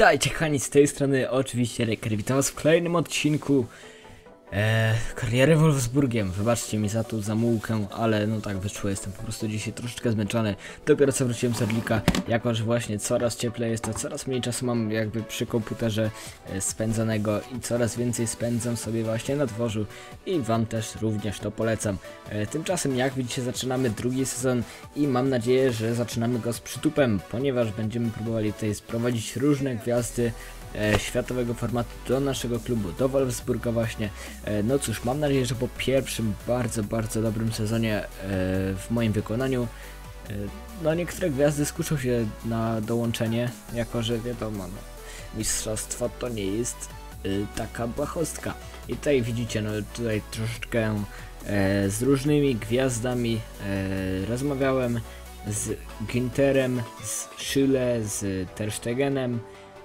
Witajcie kochani, z tej strony oczywiście Reker, witam was w kolejnym odcinku e, kariery Wolfsburgiem. Wybaczcie mi za tą zamułkę, ale no tak wyszło, jestem po prostu dzisiaj troszeczkę zmęczony. Dopiero co wróciłem z Orlika, jako że właśnie coraz cieplej jest, to coraz mniej czasu mam jakby przy komputerze e, spędzanego i coraz więcej spędzam sobie właśnie na dworzu i wam też również to polecam. E, tymczasem jak widzicie zaczynamy drugi sezon i mam nadzieję, że zaczynamy go z przytupem, ponieważ będziemy próbowali tutaj sprowadzić różne gwiazdy światowego formatu do naszego klubu, do Wolfsburga właśnie. E, no cóż, mam nadzieję, że po pierwszym bardzo, bardzo dobrym sezonie e, w moim wykonaniu e, no niektóre gwiazdy skuszą się na dołączenie, jako że wiadomo, no, mistrzostwo to nie jest e, taka błahostka. I tutaj widzicie, no tutaj troszeczkę e, z różnymi gwiazdami e, rozmawiałem, z Ginterem, z Schüle, z Terstegenem,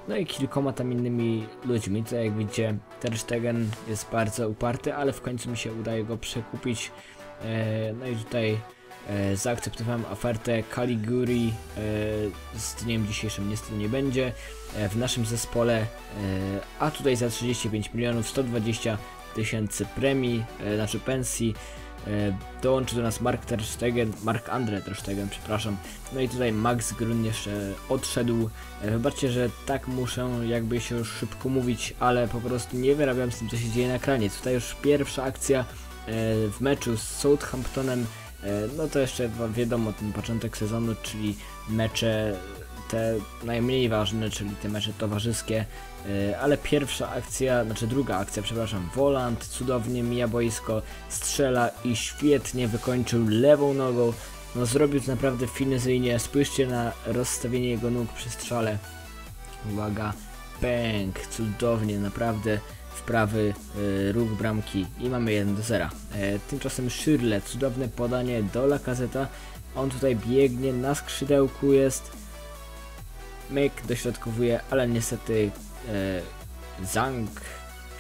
no i kilkoma tam innymi ludźmi. Tutaj jak widzicie, Ter Stegen jest bardzo uparty, ale w końcu mi się udaje go przekupić. E, no i tutaj e, zaakceptowałem ofertę Caliguri e, z dniem dzisiejszym niestety nie będzie w naszym zespole, a tutaj za 35 milionów 120 tysięcy premii, znaczy pensji. E, dołączy do nas Mark Ter Stegen, Mark Andre Ter Stegen, przepraszam. No i tutaj Max Grun jeszcze odszedł. E, Wybaczcie, że tak muszę jakby się już szybko mówić, ale po prostu nie wyrabiam z tym, co się dzieje na ekranie. Tutaj już pierwsza akcja e, w meczu z Southamptonem. No to jeszcze wiadomo, ten początek sezonu, czyli mecze te najmniej ważne, czyli te mecze towarzyskie, e, ale pierwsza akcja, znaczy druga akcja, przepraszam, Volant cudownie mija boisko, strzela i świetnie wykończył lewą nogą, no zrobił to naprawdę finezyjnie, spójrzcie na rozstawienie jego nóg przy strzale, uwaga, pęk, cudownie, naprawdę w prawy e, róg bramki. I mamy 1 do 0. E, tymczasem Szyrle, cudowne podanie do Lacazeta, on tutaj biegnie, na skrzydełku jest, myk dośrodkowuje, ale niestety e, Zang,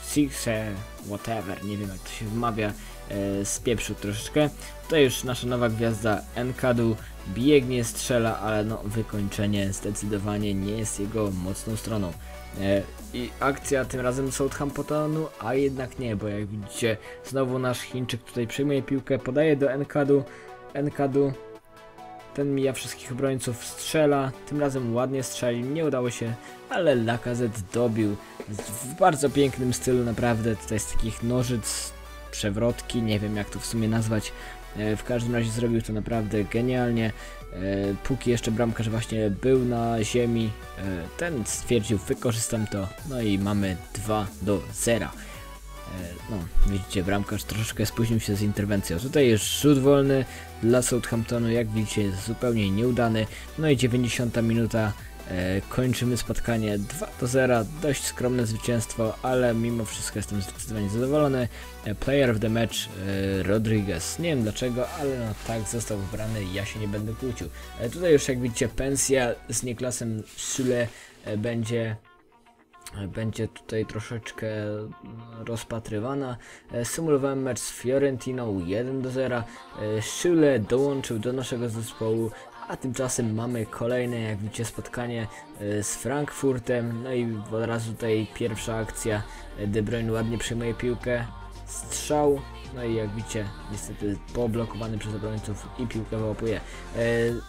Sixe, whatever, nie wiem jak to się wymawia, e, spieprzył troszeczkę. To już nasza nowa gwiazda Enkadu biegnie, strzela, ale no wykończenie zdecydowanie nie jest jego mocną stroną. E, I akcja tym razem Southamptonu, a jednak nie, bo jak widzicie znowu nasz Chińczyk tutaj przyjmuje piłkę, podaje do Enkadu, Enkadu ten mija wszystkich obrońców, strzela, tym razem ładnie strzelił, nie udało się, ale Lacazette dobił w bardzo pięknym stylu, naprawdę, tutaj z takich nożyc, przewrotki, nie wiem jak to w sumie nazwać, e, w każdym razie zrobił to naprawdę genialnie, e, póki jeszcze bramkarz właśnie był na ziemi, e, ten stwierdził wykorzystam to, no i mamy 2 do 0. E, No, widzicie, bramkarz troszeczkę spóźnił się z interwencją. Tutaj jest rzut wolny dla Southamptonu, jak widzicie, jest zupełnie nieudany. No i 90 minuta, e, kończymy spotkanie 2 do 0, dość skromne zwycięstwo, ale mimo wszystko jestem zdecydowanie zadowolony. E, player of the match e, Rodriguez, nie wiem dlaczego, ale no tak został wybrany ja się nie będę kłócił. E, tutaj już jak widzicie, pensja z Niklasem Schüle e, będzie będzie tutaj troszeczkę rozpatrywana. E, Symulowałem mecz z Fiorentiną 1 do 0. E, Schüle dołączył do naszego zespołu, a tymczasem mamy kolejne, jak widzicie, spotkanie e, z Frankfurtem. No i od razu tutaj pierwsza akcja. De Bruyne ładnie przyjmuje piłkę. Strzał. No i jak widzicie, niestety poblokowany przez obrońców i piłkę wyłapuje.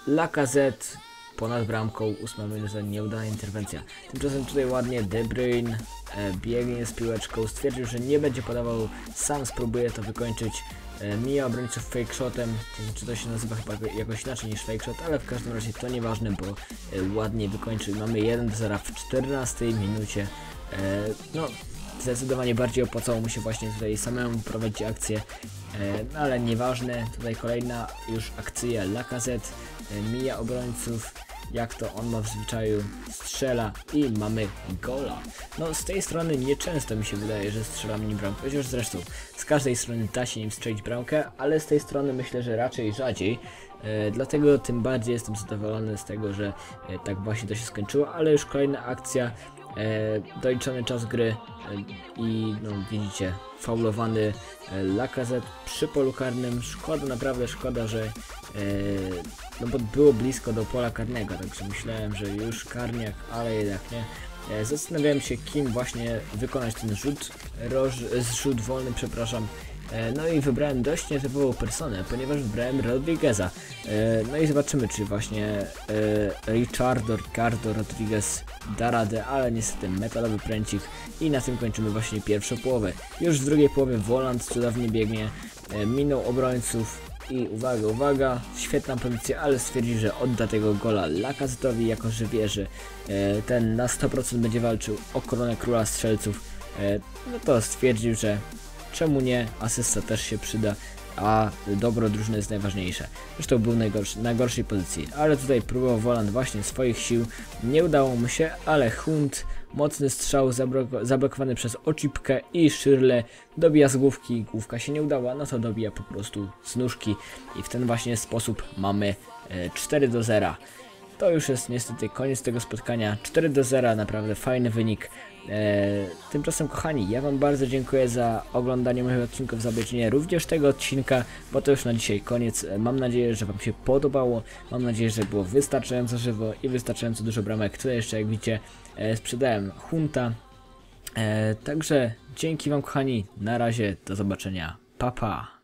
Lacazette ponad bramką, ósma minuta, nieudana interwencja. Tymczasem tutaj ładnie De Bruyne e, biegnie z piłeczką, stwierdził, że nie będzie podawał, sam spróbuje to wykończyć. E, mija obrońców fake shotem, to znaczy to się nazywa chyba jakoś inaczej niż fake shot, ale w każdym razie to nieważne, bo e, ładnie wykończył. Mamy 1 do 0 w 14 minucie. E, no, zdecydowanie bardziej opłacało mu się właśnie tutaj samemu prowadzić akcję, e, no ale nieważne, tutaj kolejna już akcja Lacazette, e, mija obrońców, jak to on ma w zwyczaju, strzela i mamy gola. No z tej strony nieczęsto mi się wydaje, że strzelam nim bramkę, chociaż zresztą z każdej strony da się nim strzelić bramkę, ale z tej strony myślę, że raczej rzadziej. E, dlatego tym bardziej jestem zadowolony z tego, że e, tak właśnie to się skończyło, ale już kolejna akcja, doliczony czas gry e, i no widzicie, faulowany e, Lacazette przy polu karnym, szkoda, naprawdę szkoda, że e, no bo było blisko do pola karnego, także myślałem, że już karniak, ale jednak nie. E, Zastanawiałem się, kim właśnie wykonać ten rzut, roż, zrzut wolny, przepraszam. E, No i wybrałem dość nietypową personę, ponieważ wybrałem Rodrigueza. E, No i zobaczymy, czy właśnie e, Richardo, Ricardo Rodriguez da radę, ale niestety metalowy pręcik i na tym kończymy właśnie pierwszą połowę. Już w drugiej połowie Volant cudownie biegnie, minął obrońców i uwaga, uwaga, świetna pozycja, ale stwierdził, że odda tego gola Lakazetowi, jako że wie, że e, ten na 100% będzie walczył o koronę króla strzelców. E, no to stwierdził, że czemu nie, asysta też się przyda, a dobro drużyny jest najważniejsze. Zresztą był najgorszy, na gorszej pozycji, ale tutaj próbował Woland właśnie swoich sił, nie udało mu się, ale Hunt, mocny strzał zablok- zablokowany przez Oczipkę i Szyrle dobija z główki, główka się nie udała, no to dobija po prostu z nóżki i w ten właśnie sposób mamy e, 4 do 0. To już jest niestety koniec tego spotkania. 4 do 0, naprawdę fajny wynik. Eee, tymczasem kochani, ja wam bardzo dziękuję za oglądanie moich odcinków, za obejrzenie również tego odcinka, bo to już na dzisiaj koniec. E, Mam nadzieję, że wam się podobało. Mam nadzieję, że było wystarczająco żywo i wystarczająco dużo bramek. Tutaj jeszcze jak widzicie e, sprzedałem Hunta. E, także dzięki wam kochani, na razie, do zobaczenia. Pa pa!